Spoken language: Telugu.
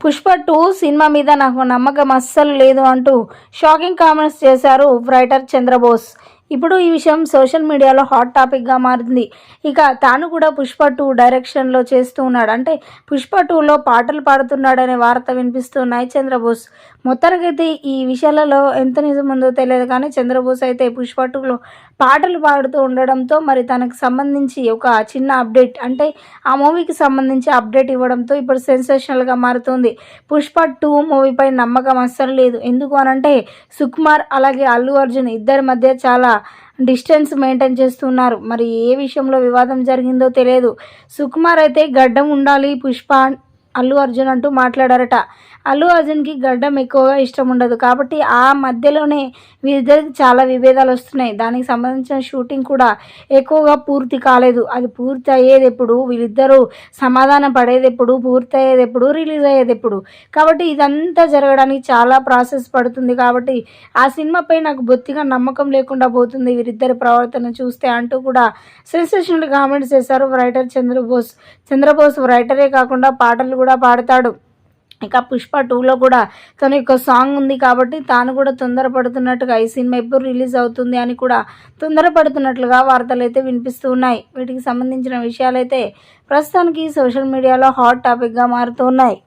పుష్ప టూ సినిమా మీద నాకు నమ్మకం అస్సలు లేదు అంటూ షాకింగ్ కామెంట్స్ చేశారు రైటర్ చంద్రబోస్. ఇప్పుడు ఈ విషయం సోషల్ మీడియాలో హాట్ టాపిక్గా మారింది. ఇక తాను కూడా పుష్ప టూ డైరెక్షన్లో చేస్తూ ఉన్నాడు. అంటే పుష్ప టూలో పాటలు పాడుతున్నాడనే వార్త వినిపిస్తున్నాయి చంద్రబోస్. మొత్తానికైతే ఈ విషయాలలో ఎంత నిజం ఉందో తెలియదు కానీ చంద్రబోస్ అయితే పుష్ప టూలో పాటలు పాడుతూ ఉండడంతో మరి తనకు సంబంధించి ఒక చిన్న అప్డేట్ అంటే ఆ మూవీకి సంబంధించి అప్డేట్ ఇవ్వడంతో ఇప్పుడు సెన్సేషనల్గా మారుతుంది. పుష్ప టూ మూవీపై నమ్మకం అస్సలు లేదు. ఎందుకు అనంటే సుకుమార్ అలాగే అల్లు అర్జున్ ఇద్దరి మధ్య చాలా డిస్టెన్స్ మెయింటైన్ చేస్తున్నారు. మరి ఏ విషయంలో వివాదం జరిగిందో తెలియదు. సుకుమార్ అయితే గడ్డం ఉండాలి పుష్ప అల్లు అర్జున్ అంటూ మాట్లాడారట. అల్లు అర్జున్కి గడ్డం ఎక్కువగా ఇష్టం ఉండదు. కాబట్టి ఆ మధ్యలోనే వీరిద్దరికి చాలా విభేదాలు వస్తున్నాయి. దానికి సంబంధించిన షూటింగ్ కూడా ఎక్కువగా పూర్తి కాలేదు. అది పూర్తి అయ్యేది ఎప్పుడు వీళ్ళిద్దరూ సమాధానం పడేది ఎప్పుడు పూర్తి అయ్యేది ఎప్పుడు రిలీజ్ అయ్యేది ఎప్పుడు కాబట్టి ఇదంతా జరగడానికి చాలా ప్రాసెస్ పడుతుంది. కాబట్టి ఆ సినిమాపై నాకు బొత్తిగా నమ్మకం లేకుండా పోతుంది వీరిద్దరి ప్రవర్తన చూస్తే అంటూ కూడా సెన్సేషనల్ కామెంట్స్ చేశారు రైటర్ చంద్రబోస్. చంద్రబోస్ రైటరే కాకుండా పాటలు కూడా కూడా పాడతాడు. ఇక పుష్ప టూలో కూడా తన యొక్క సాంగ్ ఉంది కాబట్టి తాను కూడా తొందరపడుతున్నట్టుగా ఈ సినిమా ఎప్పుడు రిలీజ్ అవుతుంది అని కూడా తొందరపడుతున్నట్లుగా వార్తలు అయితే వినిపిస్తూ ఉన్నాయి. వీటికి సంబంధించిన విషయాలైతే ప్రస్తుతానికి సోషల్ మీడియాలో హాట్ టాపిక్గా మారుతూ ఉన్నాయి.